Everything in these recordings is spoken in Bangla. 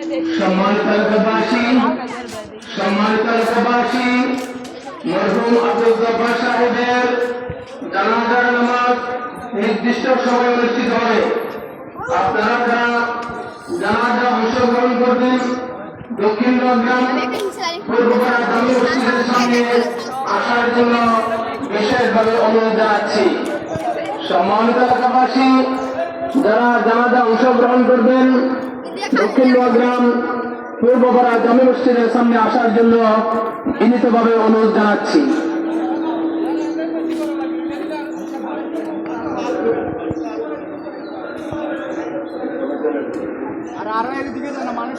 সম্মানিত এলাকাবাসী সম্মানিত এলাকাবাসী মরহুম আব্দুল জব্বার সাহেবের জানাজার নামাজ নির্দিষ্ট সময় অনুষ্ঠিত হবে। আপনারা যারা জানাজা অংশগ্রহণ করবেন, দক্ষিণ গ্রাম পূর্বপাড়া জামি মসজিদের সামনে আসার জন্য বিশেষভাবে অনুরোধ জানাচ্ছি। সম্মানিত এলাকাবাসী যারা জানাজা অংশগ্রহণ করবেন নোয়াগ্রাম পূর্বপাড়া জামি মসজিদের সামনে আসার জন্য বিনীতভাবে অনুরোধ জানাচ্ছি। আর একদিকে মানুষ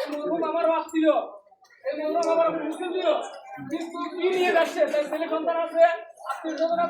এই মরহুম আমার বাপ ছিল এই মরহুম আমার মুসলিম ছিল কিন্তু কি নিয়ে যাচ্ছে তার ছেলে সন্তান আছে আত্মীয় স্বজন আছে সম্পদ আছে কেউ দিচ্ছে কিছুই দিতে পারছে না সুতরাং কি দিচ্ছে যে নামাজ পড়ছে ইবাদত করতে করছে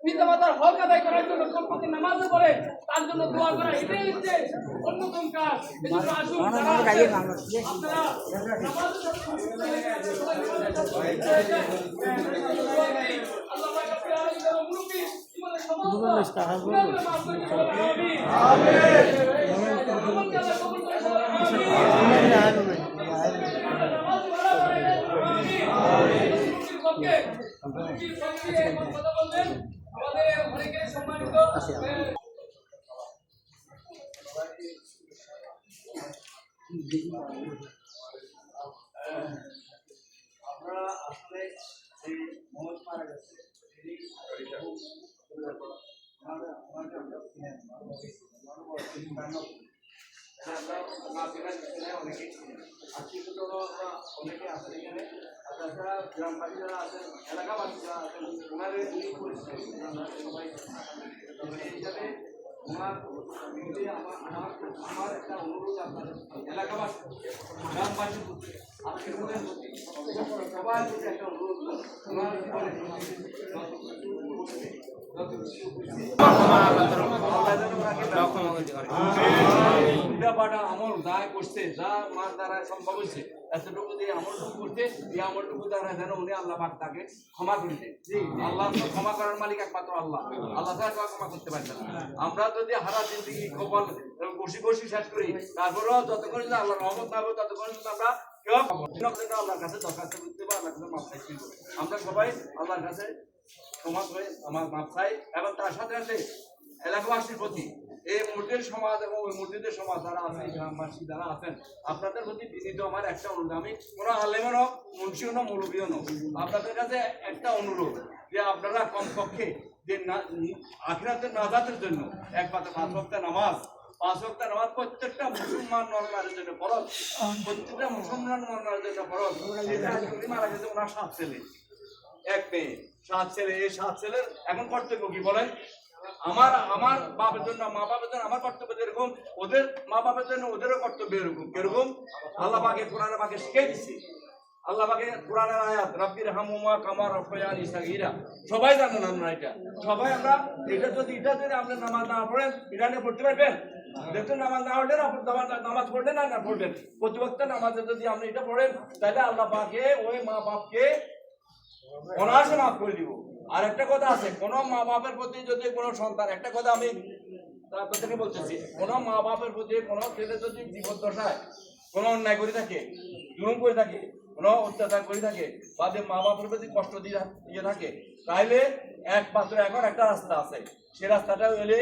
পিতা মাতার হক আদায় করার জন্য কমপক্ষে নামাজও পড়ে তার জন্য দোয়া করা এটাই হচ্ছে অন্যতম কাজ আসুন আপনারা নামাজের সাথে সংযুক্ত হয়ে গেছেন, আল্লাহ পাক আপনার আলীদের মুরব্বি জীবনের সমস্ত গুনাহগুলো মাফ করে দিন। আমিন। আমাকে আল্লাহ কবুল করে সবাই আমিন। আমরা আসলে যে মহৎ মারা গেছে তিনি খুব আমাদের আমাদের আমরা চিনেন মানব তিনি মানব আমরা মা বিমান চিনে অনেকেই চিনেন আজকে তো আমরা অনেকে আছেন এখানে আর তাছাড়া গ্রামবাসী যারা আছেন এলাকাবাসী যারা আছেন ওনাদের উনি পরিচিত আমরা সবাই এই হিসাবে ওনার আমার আমার একটা অনুরোধ আপনাদের এলাকাবাসী গ্রামবাসী আজকের একটা অনুরোধ ওনার জীবনে পূজা পাঠা আমল যা করছে, যা মার দ্বারা সম্ভব হয়েছে, এতটুকু দিয়ে আমলটুকু করতে এই আমলটুকু দ্বারা যেন উনি আল্লাহ পাক তাকে ক্ষমা করে দেন। আল্লাহ ক্ষমা করার মালিক একমাত্র আল্লাহ। আল্লাহ ছাড়া ক্ষমা করতে পারছে না। আমরা যদি হারা জিন্দগি কবল বসে বসে শেষ করি, তারপরেও যতক্ষণ যদি আল্লাহ রহমত না হবে, ততক্ষণ কিন্তু আমরা আল্লাহর কাছে দরখাস্ত করতে হবে, আল্লাহর কাছে মাপ আমরা সবাই আল্লাহর কাছে ক্ষমা করে, আমার মাপ চাই, এবং তার সাথে সাথে এলাকাবাসীর প্রতি এই মসজিদের সমাজ এবং ওই মসজিদের সমাজ যারা আছেন গ্রামবাসী যারা আছেন, আপনাদের প্রতি বিনীত আমার একটা অনুরোধ। আমি কোনো আলেমের হোক, মুন্সিও না মৌলবীও নয়, আপনাদের কাছে একটা অনুরোধ যে আপনারা কমপক্ষে যে আখিরাতের নাজাতের জন্য একমাত্র পাঁচ বক্তা নামাজ, পাঁচ বক্তা নামাজ প্রত্যেকটা মুসলমান নরনারের জন্য ফরজ, প্রত্যেকটা মুসলমান নরনারের জন্য ফরজ। মারা গেছে, ওনার সাত ছেলে, এক মেয়ে, সাত ছেলে, এই সাত ছেলের এখন কর্তব্য কি বলেন? আমার আমার বাপের জন্য, মা বাপের জন্য আমার কর্তব্য যেরকম ওদের মা বাপের জন্য ওদেরও কর্তব্য এরকম। কীরকম? আল্লাহ পাকে কোরআন পাকে শিখে দিচ্ছে আল্লাহ পাকে কোরআনের আয়াত রাব্বির হামুমা কামার রব্বায়ানি সাগীরা। সবাই জানেন আমরা এটা। সবাই আমরা এটা যদি এটা যদি আপনি নামাজ না পড়েন এটা নিয়ে পড়তে পারবেন? দেখুন, নামাজ না পড়লেন নামাজ- পড়লেন আর না পড়লেন প্রতিবক্তা নামাজে যদি আপনি এটা পড়েন, তাহলে আল্লাহ পাকে ওই মা বাপকে অনায়াসে মাফ করে দিব। আর একটা কথা আছে, কোন মা বাপের প্রতি যদি কোনো সন্তান, একটা কথা আমি আপনাদেরকে বলতেছি, কোন মা বাপের প্রতি কোনো ছেলে যদি জীবদ্দশায় কোনো অন্যায় করে থাকে, জুলুম করে থাকে, কোনো অত্যাচার করে থাকে বা মা বাপের প্রতি কষ্ট দিয়ে দিয়ে থাকে, তাইলে এক একমাত্র এখন একটা রাস্তা আছে। সে রাস্তাটা হলে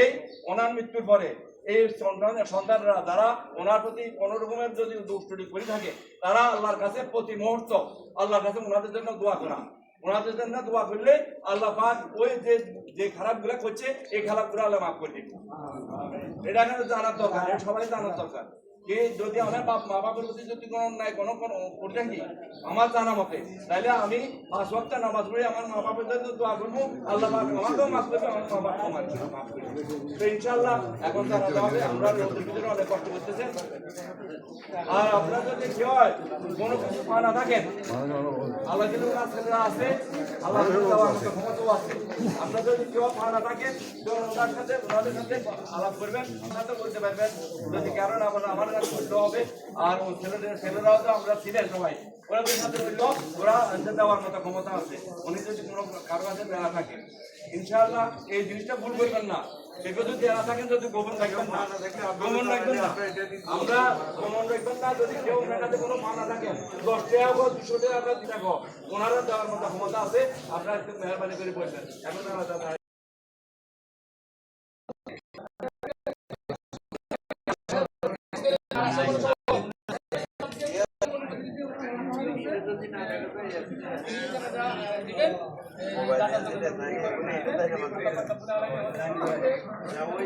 এই ওনার মৃত্যুর পরে এই সন্তান সন্তানরা যারা ওনার প্রতি কোনো রকমের যদি দুষ্টুটি করে থাকে, তারা আল্লাহর কাছে প্রতি মুহূর্ত আল্লাহর কাছে ওনাদের জন্য দোয়া করা। ওনাদের জন্য দোয়া করলে আল্লাহ পাক ওই যে যে খারাপগুলো করছে, এই খারাপগুলো আল্লাহ মাফ করে দিবে এটা জানার দরকার সবাই জানার দরকার। যে যদি আমার বাপ মা বাবার প্রতি যদি কোনো অন্যায় কোনো কোনো করে থাকি আমার জানা মতে তাহলে আমি পাঁচ ওয়াক্ত নামাজ পড়ে আমার মা বাপের জন্য দোয়া করব। আল্লাহ পাক আমাকেও মাফ করবে আমার মা মাফ করবে মাফ করবে তো ইনশাআল্লাহ এখন জানাতে হবে, আমরা ভিতরে অনেক কষ্ট করতেছেন আর আপনার যদি কি হয়, কোনো কিছু পা না থাকেন, আল্লাহ ওনার আছে, আল্লাহ ক্ষমতাও আছে। আপনার যদি কেউ পা না থাকেন সাথে, ওনাদের সাথে আলাপ করবেন ওনারা তো বলতে পারবেন, যদি কারণ আমার আমার কাছে করতে হবে। আর ওই ছেলেদের, ছেলেরাও তো আমরা ছিলেন সবাই। ওনাদের সাথে হইল ওরা আনসার দেওয়ার মতো ক্ষমতা আছে। উনি যদি কোনো কারও কাছে দেওয়া থাকে, ইনশাআল্লাহ এই জিনিসটা ভুল করবেন না। সেগুলো যদি দেওয়া থাকেন যদি গোপন রাখবেন না। গোপন রাখবেন না। আমরা গোপন রাখবেন না, যদি কেউ ওনার কাছে কোনো মানা থাকে। দশ টাকা হোক, দুশো টাকা হোক ওনারা দেওয়ার মতো ক্ষমতা আছে। আপনারা একটু মেহরবানি করে বলবেন। এখন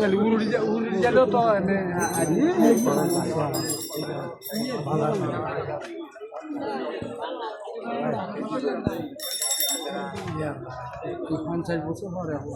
gali uru di uru di jalo to ne aji ya পঞ্চাশ বছর পরে